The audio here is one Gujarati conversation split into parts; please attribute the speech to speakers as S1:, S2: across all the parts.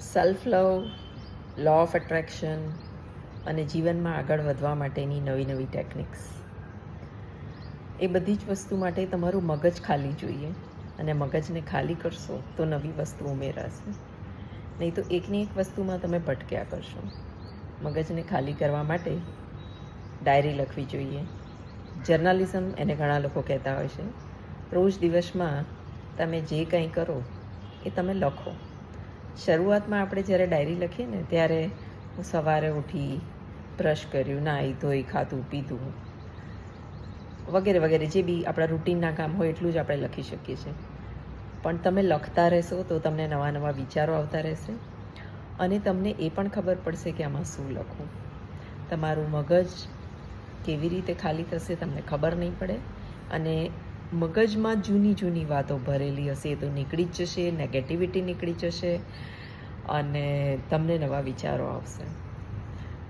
S1: Self love law of attraction અને જીવનમાં આગળ વધવા માટેની નવી નવી ટેકનિક્સ એ બધી જ વસ્તુ માટે તમારું મગજ ખાલી જોઈએ અને મગજને ખાલી કરશો તો નવી વસ્તુ ઉમેરાશે. નહીં તો એકની એક વસ્તુમાં તમે ભટક્યા કરશો. મગજને ખાલી કરવા માટે ડાયરી લખવી જોઈએ. જર્નાલિઝમ એને ઘણા લોકો કહેતા હોય છે. રોજ દિવસમાં તમે જે કંઈ કરો એ તમે લખો. શરૂઆતમાં આપણે જ્યારે ડાયરી લખીએ ને, ત્યારે હું સવારે ઉઠી બ્રશ કર્યું, નાહી ધોઈ, ખાધું, પીધું વગેરે વગેરે, જે બી આપણા રૂટીનના કામ હોય એટલું જ આપણે લખી શકીએ છીએ. પણ તમે લખતા રહેશો તો તમને નવા નવા વિચારો આવતા રહેશે અને તમને એ પણ ખબર પડશે કે આમાં શું લખવું. તમારું મગજ કેવી રીતે ખાલી થશે તમને ખબર નહીં પડે અને મગજમાં જૂની જૂની વાતો ભરેલી હશે એ તો નીકળી જ જશે નેગેટિવિટી નીકળી જશે અને તમને નવા વિચારો આવશે.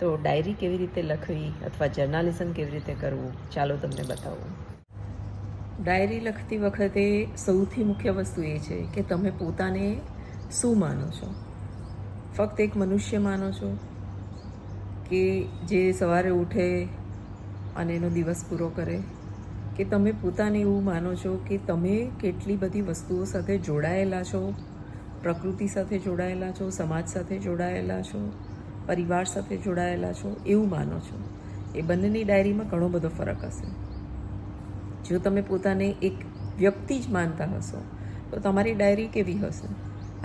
S1: તો ડાયરી કેવી રીતે લખવી અથવા જર્નાલિઝમ કેવી રીતે કરવું, ચાલો તમને બતાવું. ડાયરી લખતી વખતે સૌથી મુખ્ય વસ્તુ એ છે કે તમે પોતાને શું માનો છો? ફક્ત એક મનુષ્ય માનો છો કે જે સવારે ઉઠે અને એનો દિવસ પૂરો કરે? કે તમે પોતાને એવું માનો છો કે તમે કેટલી બધી વસ્તુઓ સાથે જોડાયેલા છો? પ્રકૃતિ સાથે જોડાયેલા છો? સમાજ સાથે જોડાયેલા છો? પરિવાર સાથે જોડાયેલા છો? એવું માનો છો? એ બંનેની ડાયરીમાં ઘણો બધો ફરક હશે. જો તમે પોતાને એક વ્યક્તિ જ માનતા હશો, તો તમારી ડાયરી કેવી હશે?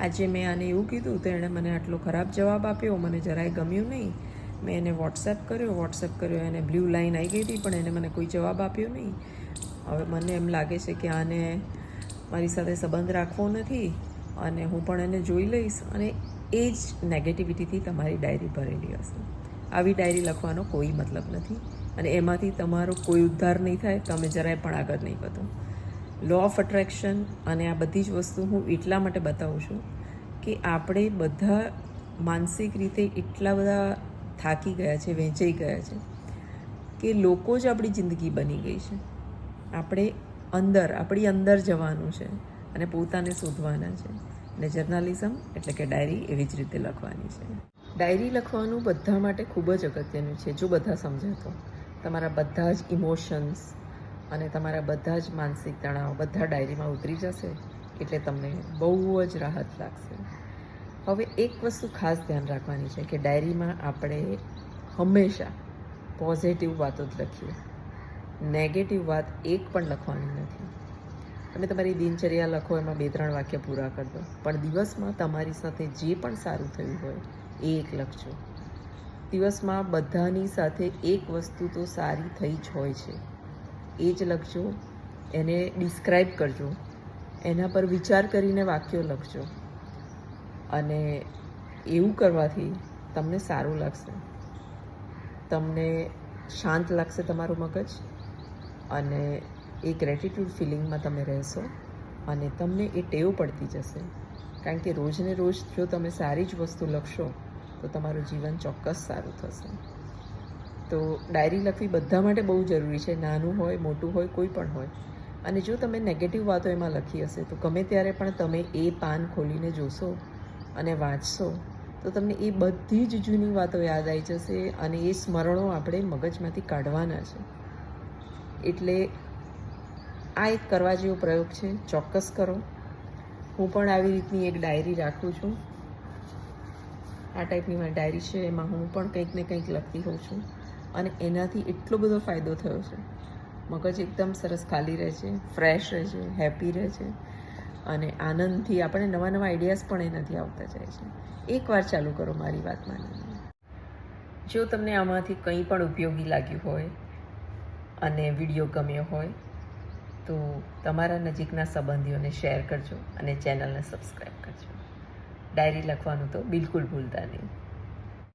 S1: આજે મેં આને એવું કીધું તો એણે મને આટલો ખરાબ જવાબ આપ્યો, મને જરાય ગમ્યું નહીં. મેં એને વોટ્સએપ કર્યો વોટ્સએપ કર્યો, એને બ્લુ લાઈન આવી ગઈ હતી, પણ એને મને કોઈ જવાબ આપ્યો નહીં. હવે મને એમ લાગે છે કે આને મારી સાથે સંબંધ રાખવો નથી અને હું પણ એને જોઈ લઈશ અને એ જ નેગેટિવિટીથી તમારી ડાયરી ભરેલી હશે. આવી ડાયરી લખવાનો કોઈ મતલબ નથી અને એમાંથી તમારો કોઈ ઉદ્ધાર નહીં થાય, તમે જરાય પણ આગળ નહીં વધો. લો ઓફ અટ્રેક્શન અને આ બધી જ વસ્તુ હું એટલા માટે બતાવું છું કે આપણે બધા માનસિક રીતે એટલા બધા થાકી ગયા છે, વેચાઈ ગયા છે, કે લોકો જ આપણી જિંદગી બની ગઈ છે. આપણે અંદર, આપણી અંદર જવાનું છે અને પોતાને શોધવાના છે. અને જર્નાલિઝમ એટલે કે ડાયરી એવી જ રીતે લખવાની છે. ડાયરી લખવાનું બધા માટે ખૂબ જ અગત્યનું છે, જો બધા સમજે તો તમારા બધા જ ઇમોશન્સ અને તમારા બધા જ માનસિક તણાવ બધા ડાયરીમાં ઉતરી જશે એટલે તમને બહુ જ રાહત લાગશે. હવે એક વસ્તુ ખાસ ધ્યાન રાખવાની છે કે ડાયરીમાં આપણે હંમેશા પોઝિટિવ વાતો જ લખીએ. નેગેટિવ વાત એક પણ લખવાની નથી. તમે તમારી દિનચર્યા લખો, એમાં બે ત્રણ વાક્ય પૂરા કરી દો. પણ દિવસમાં તમારી સાથે જે પણ સારું થયું હોય એ એક લખજો. દિવસમાં બધાની સાથે એક વસ્તુ તો સારી થઈ જ હોય છે. એ જ લખજો, એને ડિસ્ક્રાઇબ કરજો. એના પર વિચાર કરીને વાક્યો લખજો. અને એવું કરવાથી તમને સારું લાગશે. તમને શાંત લાગશે તમારું મગજ અને એ ગ્રેટિટ્યૂડ ફિલિંગમાં તમે રહેશો અને તમને એ ટેવ પડતી જશે. કારણ કે રોજને રોજ જો તમે સારી જ વસ્તુ લખશો, તો તમારું જીવન ચોક્કસ સારું થશે. તો ડાયરી લખવી બધા માટે બહુ જરૂરી છે. નાનું હોય, મોટું હોય, કોઈ પણ હોય. અને જો તમે નેગેટિવ વાતો એમાં લખી હશે, તો ગમે ત્યારે પણ તમે એ પાન ખોલીને જોશો અને વાંચશો, તો તમને એ બધી જ જૂની વાતો યાદ આવી જશે અને એ સ્મરણો આપણે મગજમાંથી કાઢવાના છે. એટલે આ એક કરવા જેવો પ્રયોગ છે. ચોક્કસ કરો. હું પણ આવી રીતની એક ડાયરી રાખું છું. આ ટાઈપની મારી ડાયરી છે. એમાં હું પણ કંઈક ને કંઈક લખતી હોઉં છું. અને એનાથી એટલો બધો ફાયદો થયો છે. મગજ એકદમ સરસ ખાલી રહે છે, ફ્રેશ રહે છે, હેપી રહે છે. અને આનંદથી આપણે નવા નવા આઈડિયાઝ પણ એનાથી આવતા જાય છે. એકવાર ચાલુ કરો મારી વાત માનીને. જો તમને આમાંથી કંઈ પણ ઉપયોગી લાગ્યું હોય અને વીડિયો ગમ્યો હોય, તો તમારા નજીકના સંબંધીઓને શેર કરજો અને ચેનલને સબસ્ક્રાઈબ કરજો. ડાયરી લખવાનું તો બિલકુલ ભૂલતા નહીં.